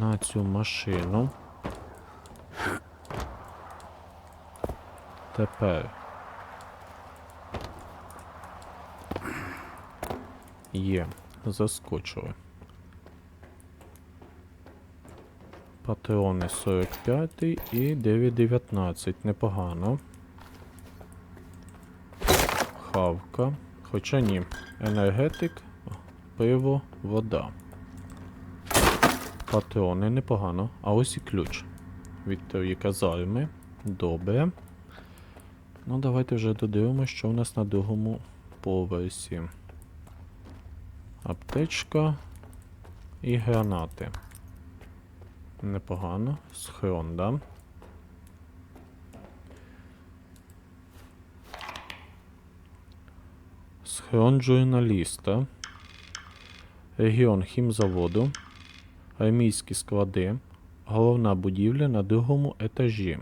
на цю машину. Тепер. Є, заскочили. Патрони 45 і 9,19. Непогано. Хавка. Хоча ні. Енергетик, пиво, вода. Патрони непогано. А ось і ключ. Від тої казарми. Добре. Ну, давайте вже додивимося, що у нас на другому поверсі. Аптечка і гранати. Непогано. Схрон, да? Схрон журналіста. Регіон хімзаводу. Армійські склади. Головна будівля на другому етажі.